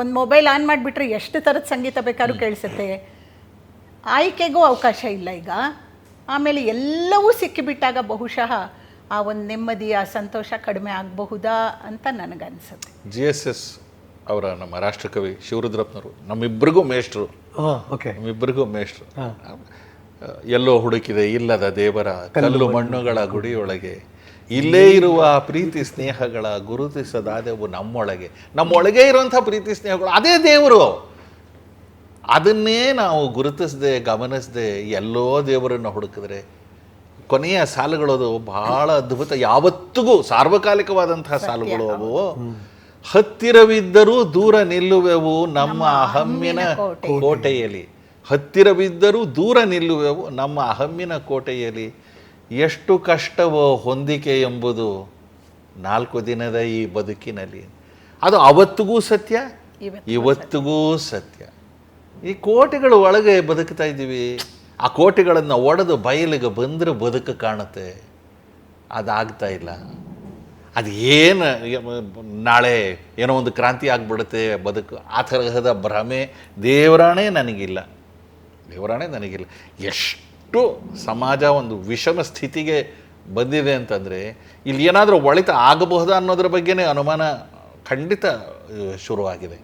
ಒಂದು mobile on ಮಾಡಿಬಿಟ್ರೆ ಎಷ್ಟು ಥರದ ಸಂಗೀತ ಬೇಕಾದ್ರೂ ಕೇಳಿಸುತ್ತೆ. ಆಯ್ಕೆಗೂ ಅವಕಾಶ ಇಲ್ಲ ಈಗ. ಆಮೇಲೆ ಎಲ್ಲವೂ ಸಿಕ್ಕಿಬಿಟ್ಟಾಗ ಬಹುಶಃ ಆ ಒಂದು ನೆಮ್ಮದಿ ಆ ಸಂತೋಷ ಕಡಿಮೆ ಆಗಬಹುದಾ ಅಂತ ನನಗನ್ಸುತ್ತೆ. ಜಿ ಎಸ್ ಎಸ್ ಅವರ ನಮ್ಮ ರಾಷ್ಟ್ರಕವಿ ಶಿವರುದ್ರಪ್ಪನವರು ನಮ್ಮಿಬ್ಬರಿಗೂ ಮೇಷ್ಟ್ರು. ಹಾಂ ಓಕೆ ನಮ್ಮಿಬ್ಬರಿಗೂ ಮೇಷ್ಟ್ರು. ಎಲ್ಲೋ ಹುಡುಕಿದೆ ಇಲ್ಲದ ದೇವರ ಕಲ್ಲು ಮಣ್ಣುಗಳ ಗುಡಿಯೊಳಗೆ ಇಲ್ಲೇ ಇರುವ ಪ್ರೀತಿ ಸ್ನೇಹಗಳ ಗುರುತಿಸದಾದೆವು ನಮ್ಮೊಳಗೆ. ನಮ್ಮೊಳಗೆ ಇರುವಂಥ ಪ್ರೀತಿ ಸ್ನೇಹಗಳು ಅದೇ ದೇವರು. ಅದನ್ನೇ ನಾವು ಗುರುತಿಸದೆ ಗಮನಿಸದೆ ಎಲ್ಲೋ ದೇವರನ್ನು ಹುಡುಕಿದ್ರೆ ಕೊನೆಯ ಸಾಲುಗಳದು ಬಹಳ ಅದ್ಭುತ. ಯಾವತ್ತಿಗೂ ಸಾರ್ವಕಾಲಿಕವಾದಂತಹ ಸಾಲುಗಳು ಅವು. ಹತ್ತಿರವಿದ್ದರೂ ದೂರ ನಿಲ್ಲುವೆವು ನಮ್ಮ ಅಹಮ್ಮಿನ ಕೋಟೆಯಲ್ಲಿ. ಹತ್ತಿರವಿದ್ದರೂ ದೂರ ನಿಲ್ಲುವೆವು ನಮ್ಮ ಅಹಮ್ಮಿನ ಕೋಟೆಯಲ್ಲಿ. ಎಷ್ಟು ಕಷ್ಟವೋ ಹೊಂದಿಕೆ ಎಂಬುದು ನಾಲ್ಕು ದಿನದ ಈ ಬದುಕಿನಲ್ಲಿ. ಅದು ಅವತ್ತಿಗೂ ಸತ್ಯ ಇವತ್ತಿಗೂ ಸತ್ಯ. ಈ ಕೋಟೆಗಳ ಒಳಗೆ ಬದುಕ್ತಾ ಇದ್ದೀವಿ. ಆ ಕೋಟೆಗಳನ್ನು ಒಡೆದು ಬಯಲಿಗೆ ಬಂದರೆ ಬದುಕು ಕಾಣುತ್ತೆ. ಅದಾಗ್ತಾ ಇಲ್ಲ. ಅದು ಏನು ನಾಳೆ ಏನೋ ಒಂದು ಕ್ರಾಂತಿ ಆಗಿಬಿಡುತ್ತೆ ಬದುಕು ಆ ತರಹದ ಭ್ರಮೆ ದೇವರಾಣೆ ನನಗಿಲ್ಲ. ದೇವರಾಣೆ ನನಗಿಲ್ಲ. ಎಷ್ಟು ಸಮಾಜ ಒಂದು ವಿಷಮ ಸ್ಥಿತಿಗೆ ಬಂದಿದೆ ಅಂತಂದರೆ ಇಲ್ಲಿ ಏನಾದರೂ ಒಳಿತ ಆಗಬಹುದಾ ಅನ್ನೋದ್ರ ಬಗ್ಗೆನೇ ಅನುಮಾನ ಖಂಡಿತ ಶುರುವಾಗಿದೆ.